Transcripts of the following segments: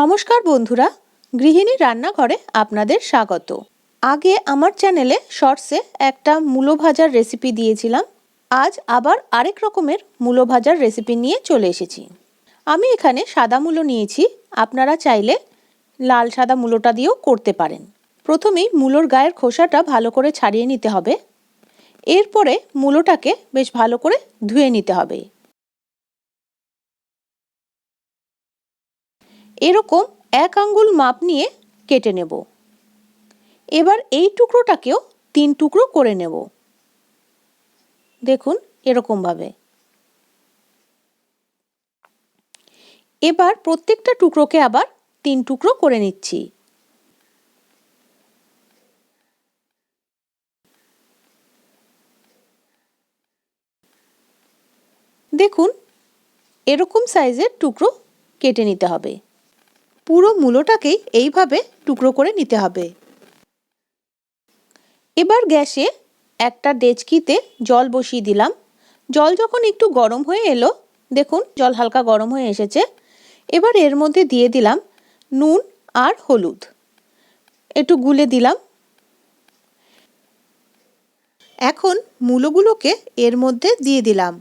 নমস্কার বন্ধুরা, গৃহিণী রান্নাঘরে আপনাদের স্বাগত। আগে আমার চ্যানেলে শর্টসে একটা মূলো ভাজার রেসিপি দিয়েছিলাম, আজ আবার আরেক রকমের মূলো ভাজার রেসিপি নিয়ে চলে এসেছি। আমি এখানে সাদা মূলো নিয়েছি, আপনারা চাইলে লাল সাদা মূলোটা দিয়েও করতে পারেন। প্রথমেই মূলোর গায়ের খোসাটা ভালো করে ছাড়িয়ে নিতে হবে। এরপরে মূলোটাকে বেশ ভালো করে ধুয়ে নিতে হবে। এরকম এক আঙ্গুল মাপ নিয়ে কেটে নেব। এবার এই টুকরোটাকেও তিন টুকরো করে নেব। দেখুন এরকমভাবে। এবার প্রত্যেকটা টুকরোকে আবার তিন টুকরো করে নিচ্ছি। দেখুন এরকম সাইজের টুকরো কেটে নিতে হবে। পুরো মূলোটাকেই এইভাবে টুকরো করে নিতে হবে। এবার গ্যাসে একটা ডেচকিতে জল বসিয়ে দিলাম। জল যখন একটু গরম হয়ে এলো, দেখুন জল হালকা গরম হয়ে এসেছে। এবার এর মধ্যে দিয়ে দিলাম নুন আর হলুদ। একটু গুলে দিলাম। এখন মূলোগুলোকে এর মধ্যে দিয়ে দিলাম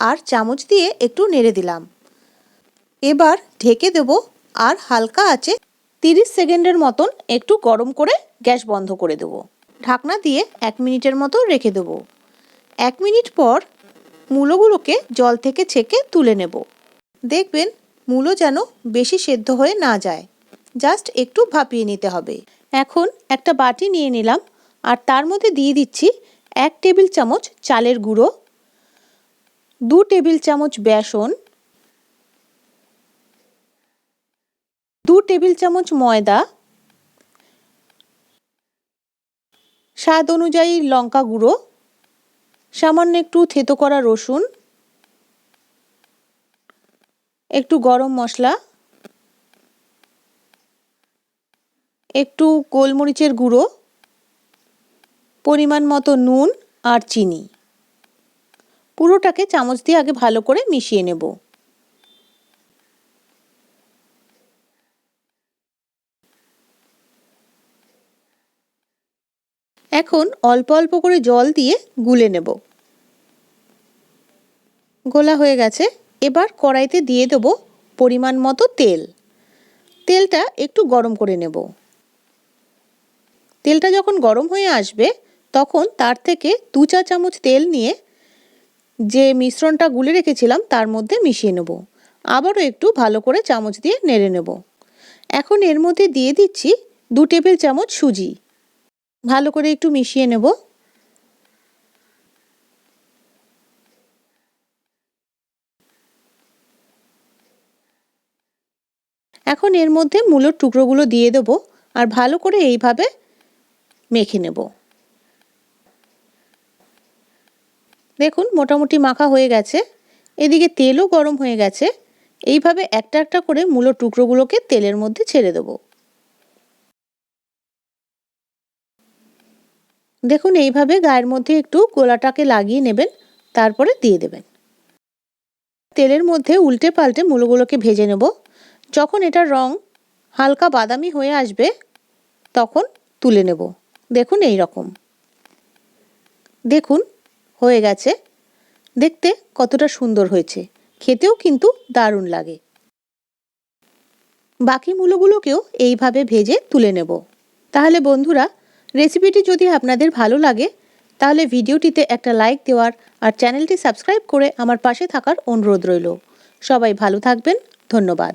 আর চামচ দিয়ে একটু নেড়ে দিলাম। এবার ঢেকে দেব আর হালকা আছে তিরিশ সেকেন্ডের মতন একটু গরম করে গ্যাস বন্ধ করে দেবো। ঢাকনা দিয়ে এক মিনিটের মতো রেখে দেবো। এক মিনিট পর মূলোগুলোকে জল থেকে ছেঁকে তুলে নেব। দেখবেন মূলো যেন বেশি সেদ্ধ হয়ে না যায়। জাস্ট একটু ভাপিয়ে নিতে হবে। এখন একটা বাটি নিয়ে নিলাম আর তার মধ্যে দিয়ে দিচ্ছি এক টেবিল চামচ চালের গুঁড়ো, দু টেবিল চামচ বেসন দু টেবিল চামচ ময়দা, স্বাদ অনুযায়ী লঙ্কা গুঁড়ো, সামান্য একটু থেতো করা রসুন, একটু গরম মশলা, একটু গোলমরিচের গুঁড়ো, পরিমাণ মতো নুন আর চিনি। পুরোটাকে চামচ দিয়ে আগে ভালো করে মিশিয়ে নেব। এখন অল্প অল্প করে জল দিয়ে গুলে নেব। গোলা হয়ে গেছে। এবার কড়াইতে দিয়ে দেবো পরিমাণ মতো তেল। তেলটা একটু গরম করে নেব। তেলটা যখন গরম হয়ে আসবে, তখন তার থেকে দু চা চামচ তেল নিয়ে যে মিশ্রণটা গুলে রেখেছিলাম, তার মধ্যে মিশিয়ে নেব। আবারও একটু ভালো করে চামচ দিয়ে নেড়ে নেব। এখন এর মধ্যে দিয়ে দিচ্ছি দু টেবিল চামচ সুজি। ভালো করে একটু মিশিয়ে নেব। এখন এর মধ্যে মূলোর টুকরোগুলো দিয়ে দেব আর ভালো করে এইভাবে মেখে নেব। দেখুন মোটামুটি মাখা হয়ে গেছে। এদিকে তেলও গরম হয়ে গেছে। এইভাবে একটা একটা করে মূলোর টুকরোগুলোকে তেলের মধ্যে ছেড়ে দেবো। দেখুন, এইভাবে গায়ের মধ্যে একটু গোলাটাকে লাগিয়ে নেবেন, তারপরে দিয়ে দেবেন। তেলের মধ্যে উল্টে পাল্টে মূলগুলোকে ভেজে নেব। যখন এটার রং হালকা বাদামি হয়ে আসবে, তখন তুলে নেব। দেখুন এই রকম দেখুন, হয়ে গেছে। দেখতে কতটা সুন্দর হয়েছে। খেতেও কিন্তু দারুণ লাগে। বাকি মূলগুলোকেও এইভাবে ভেজে তুলে নেব। তাহলে বন্ধুরা রেসিপিটি যদি আপনাদের ভালো লাগে, তাহলে ভিডিওটিতে একটা লাইক দেওয়ার আর চ্যানেলটি সাবস্ক্রাইব করে আমার পাশে থাকার অনুরোধ রইল। সবাই ভালো থাকবেন, ধন্যবাদ।